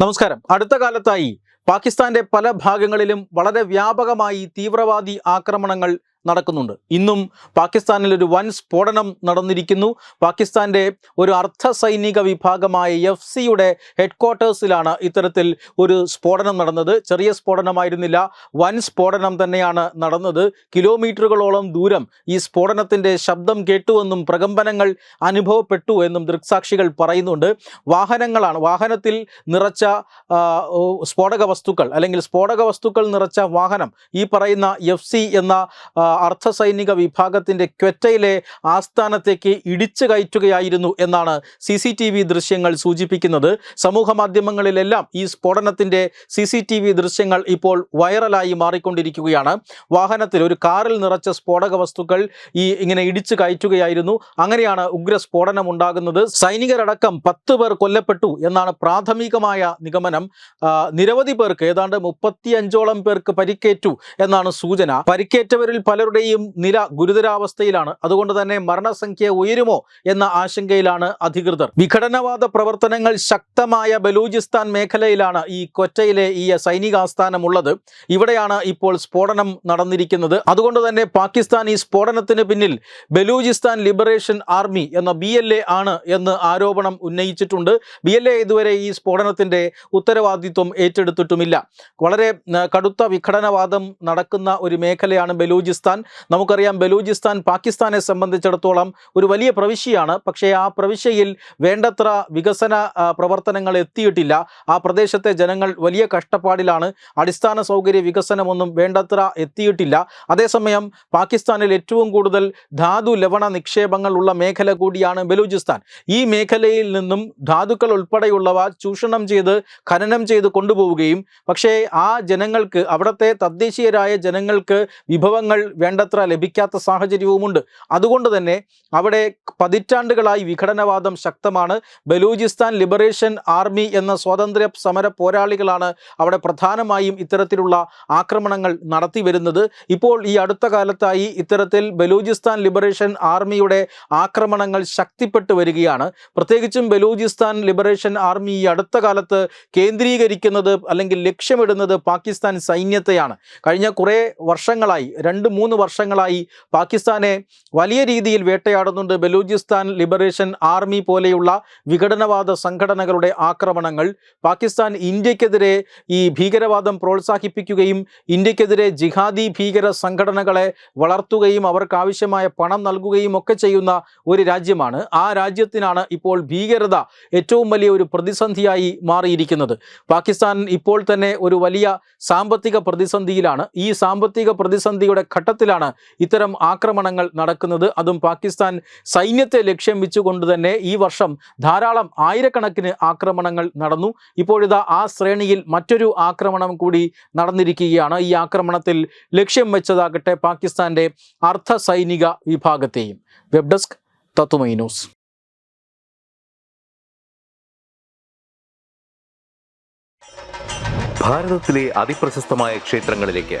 നമസ്കാരം. അടുത്ത കാലത്തായി പാകിസ്ഥാന്റെ പല ഭാഗങ്ങളിലും വളരെ വ്യാപകമായി തീവ്രവാദി ആക്രമണങ്ങൾ നടക്കുന്നുണ്ട്. ഇന്നും പാകിസ്ഥാനിൽ ഒരു വൻ സ്ഫോടനം നടന്നിരിക്കുന്നു. പാകിസ്ഥാന്റെ ഒരു അർദ്ധ സൈനിക വിഭാഗമായ എഫ് സിയുടെ ഹെഡ്ക്വാർട്ടേഴ്സിലാണ് ഇത്തരത്തിൽ ഒരു സ്ഫോടനം നടന്നത്. ചെറിയ സ്ഫോടനമായിരുന്നില്ല വൻ സ്ഫോടനം തന്നെയാണ് നടന്നത്. കിലോമീറ്ററുകളോളം ദൂരം ഈ സ്ഫോടനത്തിന്റെ ശബ്ദം കേട്ടുവെന്നും പ്രകമ്പനങ്ങൾ അനുഭവപ്പെട്ടു എന്നും ദൃക്സാക്ഷികൾ പറയുന്നുണ്ട്. വാഹനങ്ങളാണ് വാഹനത്തിൽ നിറച്ച സ്ഫോടക വസ്തുക്കൾ അല്ലെങ്കിൽ സ്ഫോടക വസ്തുക്കൾ നിറച്ച വാഹനം ഈ പറയുന്ന എഫ് എന്ന ആ, അർദ്ധ സൈനിക വിഭാഗത്തിന്റെ ക്വറ്റയിലെ ആസ്ഥാനത്തേക്ക് ഇടിച്ചു കയറ്റുകയായിരുന്നു എന്നാണ് സി സി ടി വി ദൃശ്യങ്ങൾ സൂചിപ്പിക്കുന്നത്. സമൂഹ മാധ്യമങ്ങളിലെല്ലാം ഈ സ്ഫോടനത്തിന്റെ സി സി ടി വി ദൃശ്യങ്ങൾ ഇപ്പോൾ വൈറലായി മാറിക്കൊണ്ടിരിക്കുകയാണ്. വാഹനത്തിൽ ഒരു കാറിൽ നിറച്ച സ്ഫോടക വസ്തുക്കൾ ഈ ഇങ്ങനെ ഇടിച്ചു കയറ്റുകയായിരുന്നു. അങ്ങനെയാണ് ഉഗ്ര സ്ഫോടനം ഉണ്ടാകുന്നത്. സൈനികരടക്കം പത്ത് പേർ കൊല്ലപ്പെട്ടു എന്നാണ് പ്രാഥമികമായ നിഗമനം. നിരവധി പേർക്ക് ഏതാണ്ട് മുപ്പത്തിയഞ്ചോളം പേർക്ക് പരിക്കേറ്റു എന്നാണ് സൂചന. പരിക്കേറ്റവരിൽ പലരുടെയും നില ഗുരുതരാവസ്ഥയിലാണ്. അതുകൊണ്ട് തന്നെ മരണസംഖ്യ ഉയരുമോ എന്ന ആശങ്കയിലാണ് അധികൃതർ. വിഘടനവാദ പ്രവർത്തനങ്ങൾ ശക്തമായ ബലൂചിസ്ഥാൻ മേഖലയിലാണ് ഈ കൊറ്റയിലെ ഈ സൈനികാസ്ഥാനമുള്ളത്. ഇവിടെയാണ് ഇപ്പോൾ സ്ഫോടനം നടന്നിരിക്കുന്നത്. അതുകൊണ്ട് തന്നെ പാകിസ്ഥാൻ ഈ സ്ഫോടനത്തിന് പിന്നിൽ ബലൂചിസ്ഥാൻ ലിബറേഷൻ ആർമി എന്ന ബി ആണ് എന്ന് ആരോപണം ഉന്നയിച്ചിട്ടുണ്ട്. ബി ഇതുവരെ ഈ സ്ഫോടനത്തിന്റെ ഉത്തരവാദിത്വം ഏറ്റെടുത്തിട്ടുമില്ല. വളരെ കടുത്ത വിഘടനവാദം നടക്കുന്ന ഒരു മേഖലയാണ് ബലൂചിസ്ഥാൻ. നമുക്കറിയാം ബലൂചിസ്ഥാൻ പാകിസ്ഥാനെ സംബന്ധിച്ചിടത്തോളം ഒരു വലിയ പ്രവിശ്യയാണ്. പക്ഷേ ആ പ്രവിശ്യയിൽ വേണ്ടത്ര വികസന പ്രവർത്തനങ്ങൾ എത്തിയിട്ടില്ല. ആ പ്രദേശത്തെ ജനങ്ങൾ വലിയ കഷ്ടപ്പാടിലാണ്. അടിസ്ഥാന സൗകര്യ വികസനമൊന്നും വേണ്ടത്ര എത്തിയിട്ടില്ല. അതേസമയം പാകിസ്ഥാനിൽ ഏറ്റവും കൂടുതൽ ധാതു ലവണ നിക്ഷേപങ്ങൾ ഉള്ള മേഖല കൂടിയാണ് ബലൂചിസ്ഥാൻ. ഈ മേഖലയിൽ നിന്നും ധാതുക്കൾ ഉൾപ്പെടെയുള്ളവ ചൂഷണം ചെയ്ത് ഖനനം ചെയ്ത് കൊണ്ടുപോവുകയും പക്ഷേ ആ ജനങ്ങൾക്ക് അവിടുത്തെ തദ്ദേശീയരായ ജനങ്ങൾക്ക് വിഭവങ്ങൾ വേണ്ടത്ര ലഭിക്കാത്ത സാഹചര്യവുമുണ്ട്. അതുകൊണ്ട് തന്നെ അവിടെ പതിറ്റാണ്ടുകളായി വിഘടനവാദം ശക്തമാണ്. ബലൂചിസ്ഥാൻ ലിബറേഷൻ ആർമി എന്ന സ്വാതന്ത്ര്യ സമര പോരാളികളാണ് അവിടെ പ്രധാനമായും ഇത്തരത്തിലുള്ള ആക്രമണങ്ങൾ നടത്തി വരുന്നത്. ഇപ്പോൾ ഈ അടുത്ത കാലത്തായി ഇത്തരത്തിൽ ബലൂചിസ്ഥാൻ ലിബറേഷൻ ആർമിയുടെ ആക്രമണങ്ങൾ ശക്തിപ്പെട്ടു വരികയാണ്. പ്രത്യേകിച്ചും ബലൂചിസ്ഥാൻ ലിബറേഷൻ ആർമി ഈ അടുത്ത കാലത്ത് കേന്ദ്രീകരിക്കുന്നത് അല്ലെങ്കിൽ ലക്ഷ്യമിടുന്നത് പാകിസ്ഥാൻ സൈന്യത്തെയാണ്. കഴിഞ്ഞ കുറേ വർഷങ്ങളായി രണ്ട് മൂന്ന് വർഷങ്ങളായി പാകിസ്ഥാനെ വലിയ രീതിയിൽ വേട്ടയാടുന്നുണ്ട്. ബലൂചിസ്ഥാൻ ലിബറേഷൻ ആർമി പോലെയുള്ള വിഘടനവാദ സംഘടനകളുടെ ആക്രമണങ്ങൾ പാകിസ്ഥാൻ ഇന്ത്യക്കെതിരെ ഈ ഭീകരവാദം പ്രോത്സാഹിപ്പിക്കുകയും ഇന്ത്യക്കെതിരെ ജിഹാദി ഭീകര സംഘടനകളെ വളർത്തുകയും അവർക്കാവശ്യമായ പണം നൽകുകയും ഒക്കെ ചെയ്യുന്ന ഒരു രാജ്യമാണ്. ആ രാജ്യത്തിനാണ് ഇപ്പോൾ ഭീകരത ഏറ്റവും വലിയ ഒരു പ്രതിസന്ധിയായി മാറിയിരിക്കുന്നത്. പാകിസ്ഥാൻ ഇപ്പോൾ തന്നെ ഒരു വലിയ സാമ്പത്തിക പ്രതിസന്ധിയിലാണ്. ഈ സാമ്പത്തിക പ്രതിസന്ധിയുടെ ഘട്ടത്തിലാണ് ഇത്തരം ആക്രമണങ്ങൾ നടക്കുന്നത്. അതും പാകിസ്ഥാൻ സൈന്യത്തെ ലക്ഷ്യം വെച്ചുകൊണ്ട് തന്നെ ഈ വർഷം ധാരാളം ആയിരക്കണക്കിന് ആക്രമണങ്ങൾ നടന്നു. ഇപ്പോഴിതാ ആ ശ്രേണിയിൽ മറ്റൊരു ആക്രമണം കൂടി നടന്നിരിക്കുകയാണ്. ഈ ആക്രമണത്തിൽ ലക്ഷ്യം വെച്ചതാകട്ടെ പാകിസ്ഥാന്റെ അർദ്ധ സൈനിക വിഭാഗത്തെയും. വെബ് ഡെസ്ക് തത്തുമൈ ന്യൂസ്. ഭാരതത്തിലെ ക്ഷേത്രങ്ങളിലേക്ക്